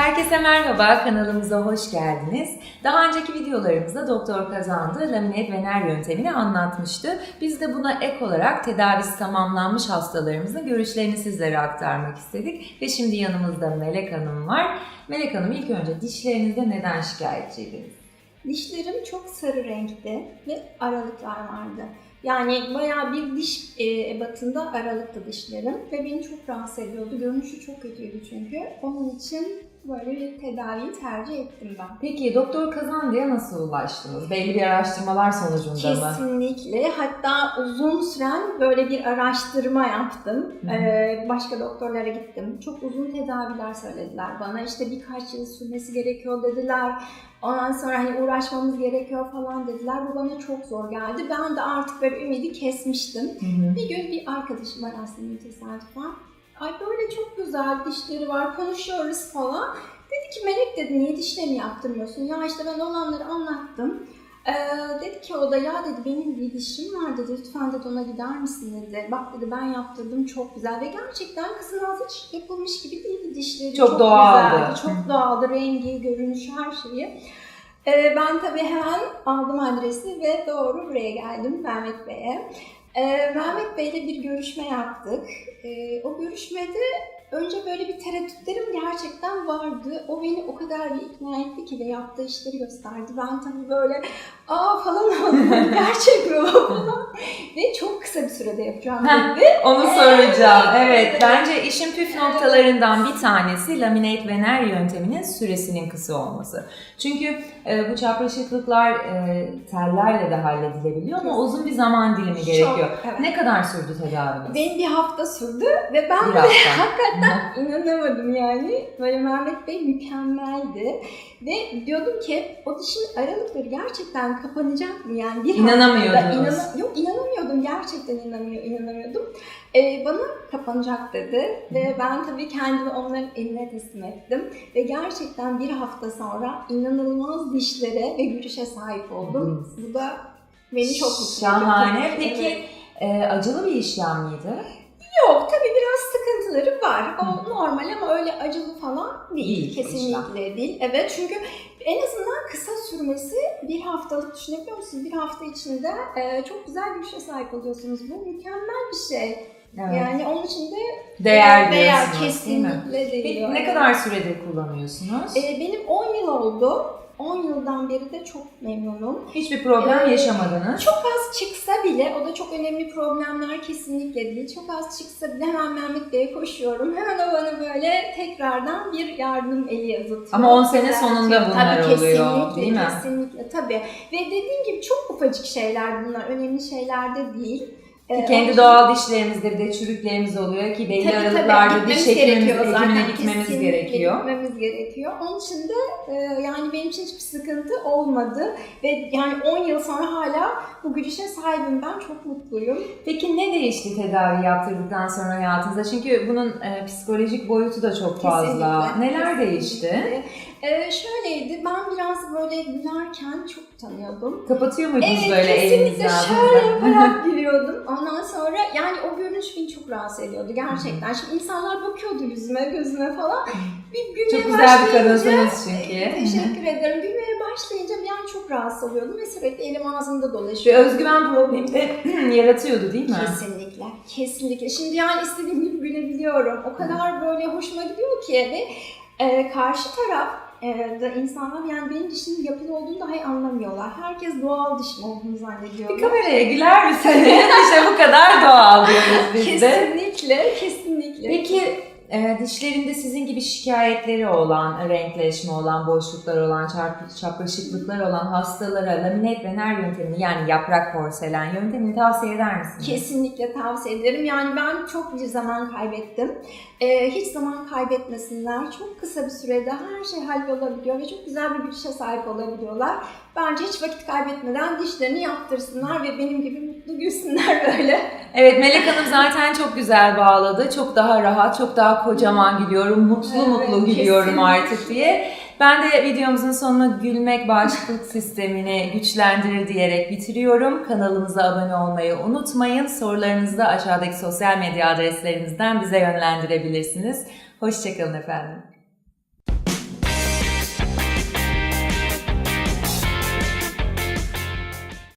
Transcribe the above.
Herkese merhaba, kanalımıza hoş geldiniz. Daha önceki videolarımızda Doktor Kazandı laminat vener yöntemini anlatmıştı. Biz de buna ek olarak tedavisi tamamlanmış hastalarımızın görüşlerini sizlere aktarmak istedik. Ve şimdi yanımızda Melek Hanım var. Melek Hanım ilk önce dişlerinizde neden şikayetçiydiniz? Dişlerim çok sarı renkte ve aralıklar vardı. Yani bayağı bir diş e, ebatında aralıklı dişlerim ve beni çok rahatsız ediyordu. Görünüşü çok kötüydü çünkü. Onun için böyle bir tedaviyi tercih ettim ben. Peki Doktor Kazandı'ya nasıl ulaştınız? Belli bir araştırmalar sonucunda mı? Kesinlikle. Hatta uzun süren böyle bir araştırma yaptım. Hı. Ee, başka doktorlara gittim. Çok uzun tedaviler söylediler bana. İşte birkaç yıl sürmesi gerekiyor dediler. Ondan sonra hani uğraşmamız gerekiyor falan dediler. Bu bana çok zor geldi. Ben de artık böyle ümidi kesmiştim. Hı hı. Bir gün bir arkadaşım var aslında tesadüfen. Ay böyle çok güzel dişleri var, konuşuyoruz falan. Dedi ki Melek dedi niye dişlerini yaptırmıyorsun? Ya işte ben olanları anlattım. Ee, dedi ki o da ya dedi benim bir dişim var dedi lütfen dedi ona gider misin dedi. Bak dedi ben yaptırdım çok güzel ve gerçekten kızın ağzı hiç yapılmış gibi değildi dişleri. Çok doğaldı. güzeldi, çok doğaldı rengi, görünüşü her şeyi. Ee, ben tabii hemen aldım adresi ve doğru buraya geldim Mehmet Bey'e. Ee, Mehmet Bey'le bir görüşme yaptık. Ee, o görüşmede önce böyle bir tereddütlerim gerçekten vardı. O beni o kadar bir ikna etti ki ve yaptığı işleri gösterdi. Ben tabii böyle aa falan oldum. Gerçek mi falan. ve çok kısa bir sürede yapacağım dedi. Onu soracağım. Evet, bence işin püf noktalarından bir tanesi laminate vener yönteminin süresinin kısa olması. Çünkü e, bu çapraşıklıklar e, tellerle de halledilebiliyor ama uzun bir zaman dilimi gerekiyor. evet. Ne kadar sürdü tedaviniz? Benim bir hafta sürdü ve ben Bir hafta. hakikaten inanamadım yani. Böyle Mehmet Bey mükemmeldi. Ve diyordum ki o dişin aralıkları gerçekten kapanacak mı yani? Bir İnanamıyordunuz. inana- Yok inanamıyordum. Gerçekten inanamıyor, inanamıyordum. Ee, bana kapanacak dedi. Ve ben tabii kendimi onların eline teslim ettim. Ve gerçekten bir hafta sonra inanılmaz dişlere ve görüşe sahip oldum. Bu da beni çok mutlu. Şahane. Peki e, acılı bir işlem miydi? Yok tabii biraz sıkıntıları var. O normal ama öyle acılı falan değil. Değil, Kesinlikle değil. Evet çünkü en azından kısa sürmesi bir haftalık düşünebiliyor musunuz? Bir hafta içinde e, çok güzel bir işe sahip oluyorsunuz. Bu mükemmel bir şey. Evet. Yani onun için de değer değer diyorsunuz değil mi? kesinlikle değil. Ne kadar süredir kullanıyorsunuz? E, benim 10 yıl oldu. 10 yıldan beri de çok memnunum. Hiçbir problem e, yaşamadınız. Çok az çıksa bile, o da çok önemli problemler kesinlikle değil. Çok az çıksa bile hemen Mehmet Bey'e koşuyorum. Hemen o bana böyle tekrardan bir yardım eli uzatıyor. Ama 10 sene sonunda bunlar tabii, oluyor, kesinlikle, değil mi? Kesinlikle tabii. Ve dediğim gibi çok ufacık şeyler bunlar. Önemli şeyler de değil. Ee, Kendi doğal dişlerimizde bir de çürüklerimiz oluyor ki belli Tabii, tabii, aralıklarda diş hekimimiz, gerekiyor zaten. hekimine gitmemiz gerekiyor. Gitmemiz gerekiyor. Onun için de e, yani benim için hiçbir sıkıntı olmadı. Ve yani 10 yıl sonra hala bu gülüşe sahibim ben. Çok mutluyum. Peki ne değişti tedavi yaptırdıktan sonra hayatınızda? Çünkü bunun e, psikolojik boyutu da çok fazla. Kesinlikle, Neler kesinlikle. değişti? Ee, şöyleydi, ben biraz böyle gülerken çok utanıyordum. Kapatıyor muydunuz Evet, böyle elinizi kesinlikle şöyle yaparak gülüyordum. Ondan sonra yani o görünüş beni çok rahatsız ediyordu gerçekten. Şimdi insanlar bakıyordu yüzüme, gözüme falan. Bir gülmeye Çok güzel bir kadınsınız çünkü. Teşekkür ederim. Gülmeye başlayınca bir an çok rahatsız oluyordum ve sürekli elim ağzımda Bir dolaşıyordu. özgüven problemi de yaratıyordu değil mi? Kesinlikle, kesinlikle. Şimdi yani istediğim gibi gülebiliyorum. O kadar böyle hoşuma gidiyor ki ve e, karşı taraf e, da insanlar yani benim dişimin yapılı olduğunu dahi anlamıyorlar. Herkes doğal dişim olduğunu zannediyor. Bir kameraya güler misiniz? işte bu kadar doğal diyoruz biz de. Kesinlikle, kesinlikle. Peki e, dişlerinde sizin gibi şikayetleri olan, renkleşme olan, boşluklar olan, çarpı, çapraşıklıklar olan hastalara laminat vener yöntemini yani yaprak porselen yöntemini tavsiye eder misiniz? Kesinlikle tavsiye ederim. Yani ben çok bir zaman kaybettim. Ee, hiç zaman kaybetmesinler. Çok kısa bir sürede her şey hallolabiliyor ve çok güzel bir gülüşe sahip olabiliyorlar. Bence hiç vakit kaybetmeden dişlerini yaptırsınlar ve benim gibi mutlu gülsünler böyle. Evet Melek Hanım zaten çok güzel bağladı. Çok daha rahat, çok daha kocaman gülüyorum, mutlu Evet, mutlu gülüyorum kesinlikle. artık diye. Ben de videomuzun sonuna gülmek bağışıklık sistemini güçlendirir diyerek bitiriyorum. Kanalımıza abone olmayı unutmayın. Sorularınızı da aşağıdaki sosyal medya adreslerimizden bize yönlendirebilirsiniz. Hoşçakalın efendim.